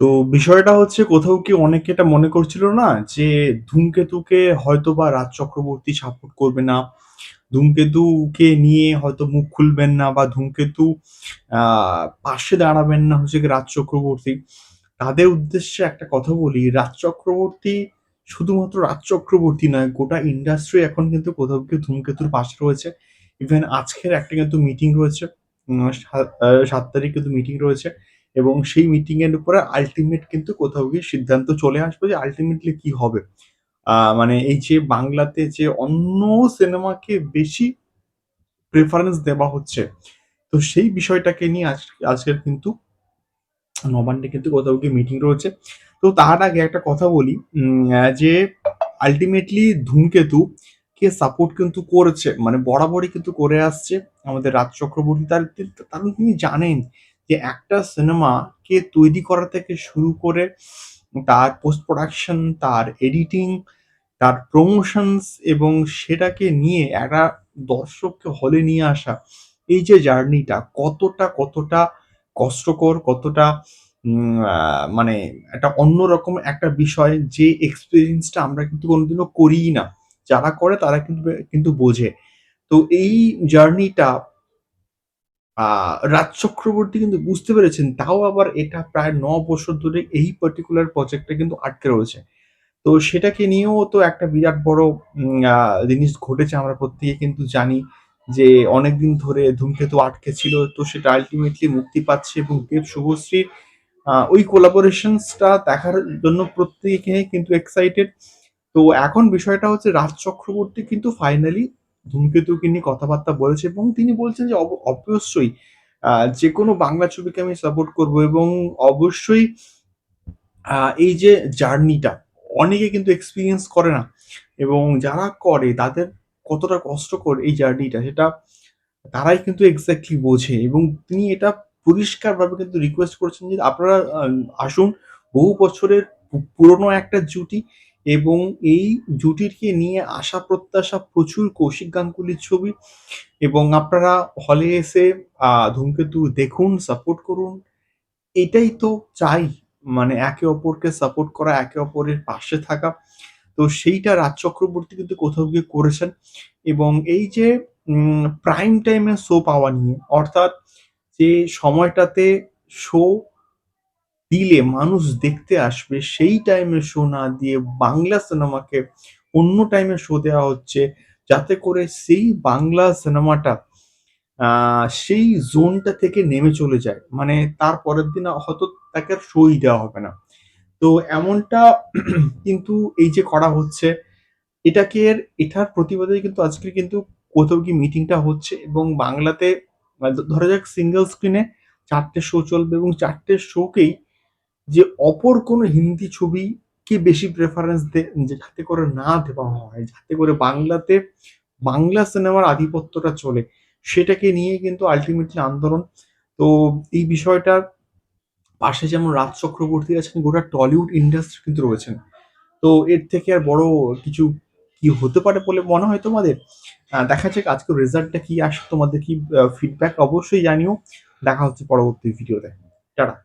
তো বিষয়টা হচ্ছে কোথাও কি অনেকে এটা মনে করছিল না যে ধূমকেতুকে হয়তোবা রাজ চক্রবর্তী সাপোর্ট করবে না। ধূমকেতুকে নিয়ে হয়তো মুখ খুলবেন না বা ধূমকেতু পাশে দাঁড়াবেন না হচ্ছে গিয়ে রাজ চক্রবর্তী। তাদের উদ্দেশ্যে একটা কথা বলি, রাজ চক্রবর্তী শুধুমাত্র রাজ চক্রবর্তী নয়, গোটা ইন্ডাস্ট্রি এখন কিন্তু কোথাও গিয়ে ধূমকেতুর পাশে রয়েছে। ইভেন আজকের একটা কিন্তু মিটিং রয়েছে। উম সা আ ৭ তারিখ কিন্তু মিটিং রয়েছে এবং সেই মিটিং এর উপরে আল্টিমেট কিন্তু কোথাও গিয়ে সিদ্ধান্ত চলে আসবে যে আল্টিমেটলি কি হবে। মানে এই যে বাংলাতে যে অন্য সিনেমাকে বেশি প্রেফারেন্স দেওয়া হচ্ছে। তো সেই বিষয়টাকে নিয়ে আজ, আজকের কিন্তু নবান্নে কিন্তু কোথাও গিয়ে মিটিং রয়েছে। তো তার আগে একটা কথা বলি যে আল্টিমেটলি 'ধূমকেতু' কে সাপোর্ট কিন্তু করেছে। মানে বরাবরই কিন্তু করে আসছে আমাদের রাজ চক্রবর্তী। তার তি তিনি জানেন যে একটা সিনেমাকে তৈরি করা থেকে শুরু করে তার পোস্ট প্রোডাকশন, তার এডিটিং, তার প্রমোশনস এবং সেটাকে নিয়ে একটা দর্শককে হলে নিয়ে আসা। এই যে জার্নিটা কতটা, কতটা কষ্টকর, কতটা মানে একটা অন্যরকম একটা বিষয় যে এক্সপিরিয়েন্সটা আমরা কিন্তু কোনোদিনও করিই না। যারা করে তারা কিন্তু কিন্তু বোঝে। তো এই জার্নিটা রাজ চক্রবর্তী কিন্তু বুঝতে পেরেছেন। তাও আবার এটা প্রায় ন বছর ধরে এই পার্টিকুলার প্রজেক্টটা কিন্তু আটকে রয়েছে। তো সেটাকে নিয়েও তো একটা বিরাট বড় জিনিস ঘটেছে, আমরা প্রত্যেকে কিন্তু জানি যে অনেকদিন ধরে 'ধূমকেতু' আটকে ছিল। তো সেটা আল্টিমেটলি মুক্তি পাচ্ছে এবং দেব শুভশ্রীর ওই কোলাবোরেশনস টা দেখার জন্য প্রত্যেকে কিন্তু এক্সাইটেড। তো এখন বিষয়টা হচ্ছে রাজ চক্রবর্তী কিন্তু ফাইনালি 'ধূমকেতুকে' নিয়ে কথাবার্তা বলেছে এবং তিনি বলছেন যে, অব, অবশ্যই যে কোনো বাংলা ছবিকে আমি সাপোর্ট করব এবং অবশ্যই এই যে জার্নিটা অনেকে কিন্তু এক্সপিরিয়েন্স করে না। এবং যারা করে, তাদের কতটা কষ্টকর এই জার্নিটা সেটা তারাই কিন্তু এক্সাক্টলি বোঝে। এবং তিনি এটা পরিষ্কারভাবে কিন্তু রিকোয়েস্ট করেছেন যে, আপনারা আসুন, বহু বছরের পুরনো একটা জুটি এবং এই জুটিকে নিয়ে আশা প্রত্যাশা প্রচুর কৌশিক গাঙ্গুলির ছবি এবং আপনারা হলে এসে 'ধূমকেতু' দেখুন, সাপোর্ট করুন। এটাই তো চাই। মানে একে অপরকে সাপোর্ট করা, একে অপরের পাশে থাকা। তো সেইটা রাজ চক্রবর্তী কিন্তু কোথাও গিয়ে করেছেন এবং এই যে প্রাইম টাইমে শো পাওয়া নিয়ে অর্থাৎ যে সময়টাতে শো দিলে মানুষ দেখতে আসবে সেই টাইমে শো না দিয়ে বাংলা সিনেমাকে অন্য টাইমে শো দেওয়া হচ্ছে। যাতে করে সেই বাংলা সিনেমাটা সেই জোনটা থেকে নেমে চলে যায়। মানে তার পরের দিন হয়তো তাকে শোই দেওয়া হবে না। তো এমনটা কিন্তু এই যে করা হচ্ছে, এটাকে এটার প্রতিবাদে কিন্তু আজকে কিন্তু কোথাও কি মিটিংটা হচ্ছে এবং বাংলাতে ধরা যাক সিঙ্গেল স্ক্রিনে চারটে শো চলবে এবং চারটে শোকেই যে অপর কোনো হিন্দি ছবিকে বেশি প্রেফারেন্স যাতে করে না দেওয়া হয়, যাতে করে বাংলাতে বাংলা সিনেমার আধিপত্যটা চলে, সেটাকে নিয়ে কিন্তু আল্টিমেটলি আন্দোলন। তো এই বিষয়টার পাশে যেমন রাজ চক্রবর্তী আছেন, গোটা টলিউড ইন্ডাস্ট্রি কিন্তু রয়েছেন। তো এর থেকে আর বড় কিছু কি হতে পারে বলে মনে হয় তোমাদের? দেখা যাক আজকের রেজাল্টটা কি আসে, তোমাদের কি ফিডব্যাক অবশ্যই জানিও। দেখা হচ্ছে পরবর্তী ভিডিওতে। টাটা।